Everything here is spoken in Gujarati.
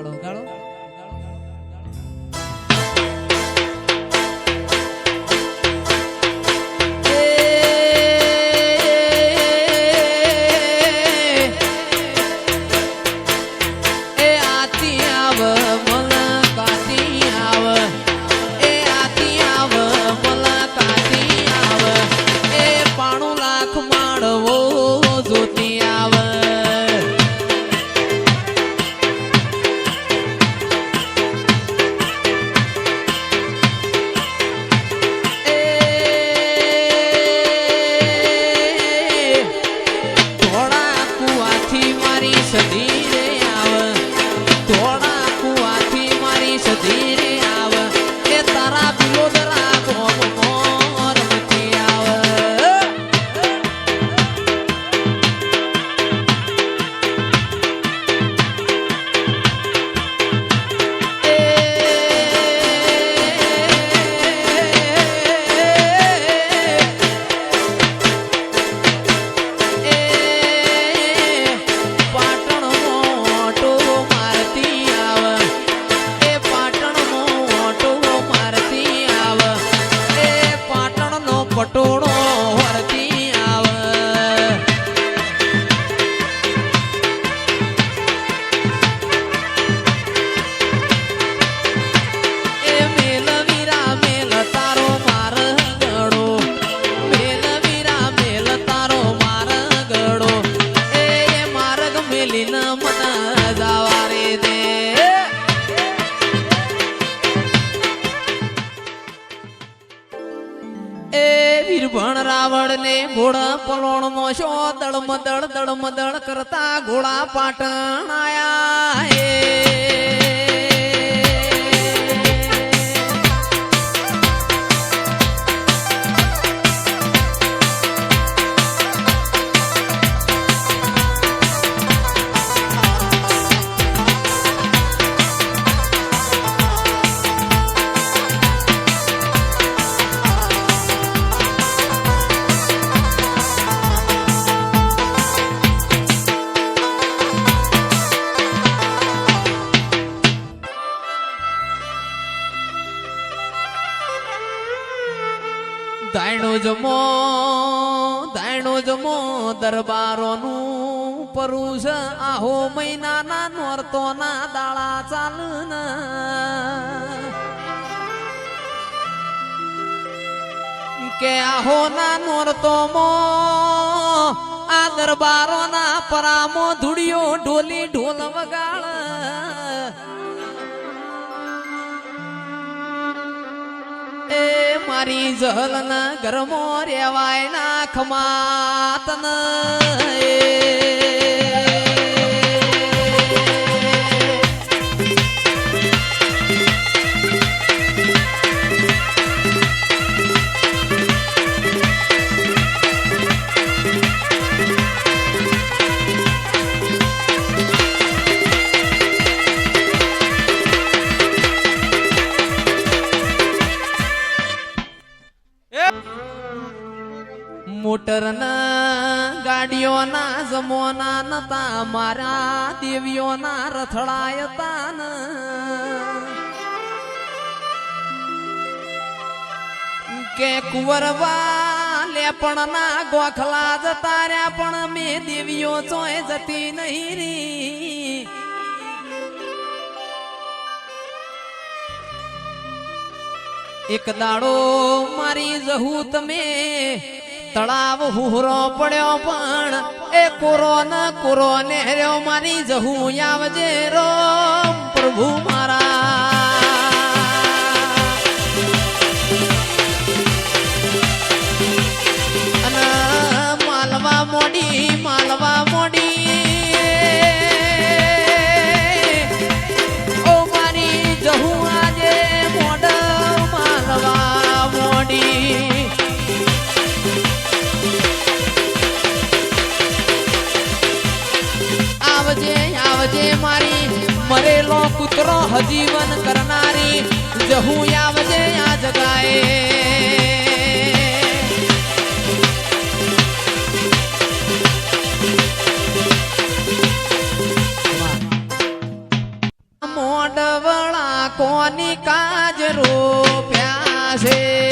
കാണോ കാണോ cerrado. એ વીરભણ રાવણ ને ઘોડા પલોણ નો શો દળમદળ દળમદળ કરતા ઘોડા પાટણ આયા એ દાયણો જમો દાયણો જમો દરબારોનું પરુષ આહો મહિનાના નોરતોના દાળા ચાલન. કે આહો ના નોરતો મો આ દરબારોના પરામો ધૂળિયો ઢોલી ઢોલ વગાડ મારી જહલન ગરમો રેવાય ના ખમાતન. મોટરના ગાડીઓના જમોના નતા, મારા દેવીઓના રથડાયતા કે કુંવરવા લેપણના ગોખલા જતા રહ્યા, પણ મેં દેવીઓ ચોય જતી નહીં રી એક દાડો મારી જહુ તમે તળાવ હુહરો પડ્યો પણ એ કોરો ન કોરો ને મારી જહું આવજે રોમ પ્રભુ મારા. કૂતરો હજીવન કરનારી જહું આવજે આ જગાએ કોની કાજ રૂપ્યા છે